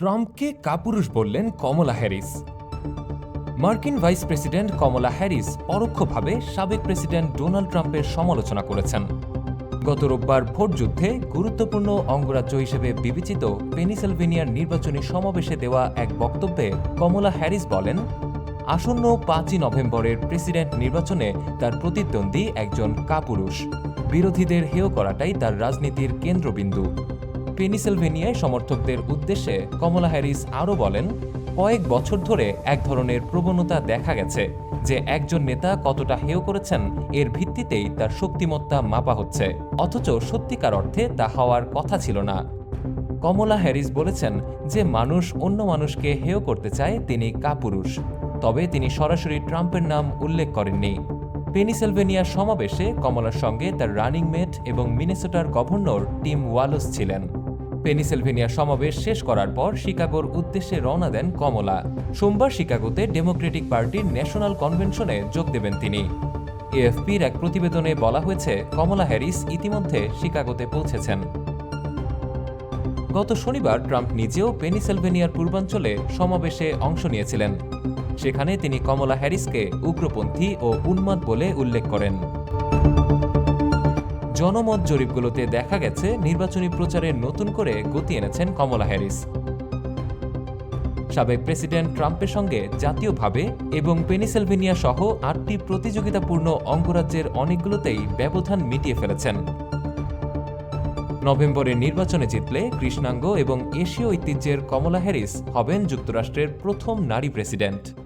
ট্রাম্পকে কাপুরুষ বললেন কমলা হ্যারিস। মার্কিন ভাইস প্রেসিডেন্ট কমলা হ্যারিস পরোক্ষভাবে সাবেক প্রেসিডেন্ট ডোনাল্ড ট্রাম্পের সমালোচনা করেছেন। গত রোববার ভোটযুদ্ধে গুরুত্বপূর্ণ অঙ্গরাজ্য হিসেবে বিবেচিত পেনিসেলভেনিয়ার নির্বাচনী সমাবেশে দেওয়া এক বক্তব্যে কমলা হ্যারিস বলেন, আসন্ন পাঁচই নভেম্বরের প্রেসিডেন্ট নির্বাচনে তার প্রতিদ্বন্দ্বী একজন কাপুরুষ। বিরোধীদের হেয় করাটাই তার রাজনীতির কেন্দ্রবিন্দু। পেনিসেলভেনিয়ায় সমর্থকদের উদ্দেশ্যে কমলা হ্যারিস আরও বলেন, কয়েক বছর ধরে এক ধরনের প্রবণতা দেখা গেছে যে একজন নেতা কতটা হেয় করেছেন এর ভিত্তিতেই তার শক্তিমত্তা মাপা হচ্ছে। অথচ সত্যিকার অর্থে তা হওয়ার কথা ছিল না। কমলা হ্যারিস বলেছেন যে মানুষ অন্য মানুষকে হেয় করতে চায় তিনি কাপুরুষ। তবে তিনি সরাসরি ট্রাম্পের নাম উল্লেখ করেননি। পেনিসেলভেনিয়া সমাবেশে কমলার সঙ্গে তার রানিং মেট এবং মিনেসোটার গভর্নর টিম ওয়ালস ছিলেন। পেনিসেলভেনিয়ার সমাবেশ শেষ করার পর শিকাগোর উদ্দেশ্যে রওনা দেন কমলা। সোমবার শিকাগোতে ডেমোক্রেটিক পার্টির ন্যাশনাল কনভেনশনে যোগ দেবেন তিনি। এএফপির এক প্রতিবেদনে বলা হয়েছে, কমলা হ্যারিস ইতিমধ্যে শিকাগোতে পৌঁছেছেন। গত শনিবার ট্রাম্প নিজেও পেনিসেলভেনিয়ার পূর্বাঞ্চলে সমাবেশে অংশ নিয়েছিলেন। সেখানে তিনি কমলা হ্যারিসকে উগ্রপন্থী ও উন্মাদ বলে উল্লেখ করেন। জনমত জরিপগুলোতে দেখা গেছে নির্বাচনী প্রচারে নতুন করে গতি এনেছেন কমলা হ্যারিস। সাবেক প্রেসিডেন্ট ট্রাম্পের সঙ্গে জাতীয়ভাবে এবং পেনিসেলভেনিয়া সহ আটটি প্রতিযোগিতাপূর্ণ অঙ্গরাজ্যের অনেকগুলোতেই ব্যবধান মিটিয়ে ফেলেছেন। নভেম্বরের নির্বাচনে জিতলে কৃষ্ণাঙ্গ এবং এশীয় ঐতিহ্যের কমলা হ্যারিস হবেন যুক্তরাষ্ট্রের প্রথম নারী প্রেসিডেন্ট।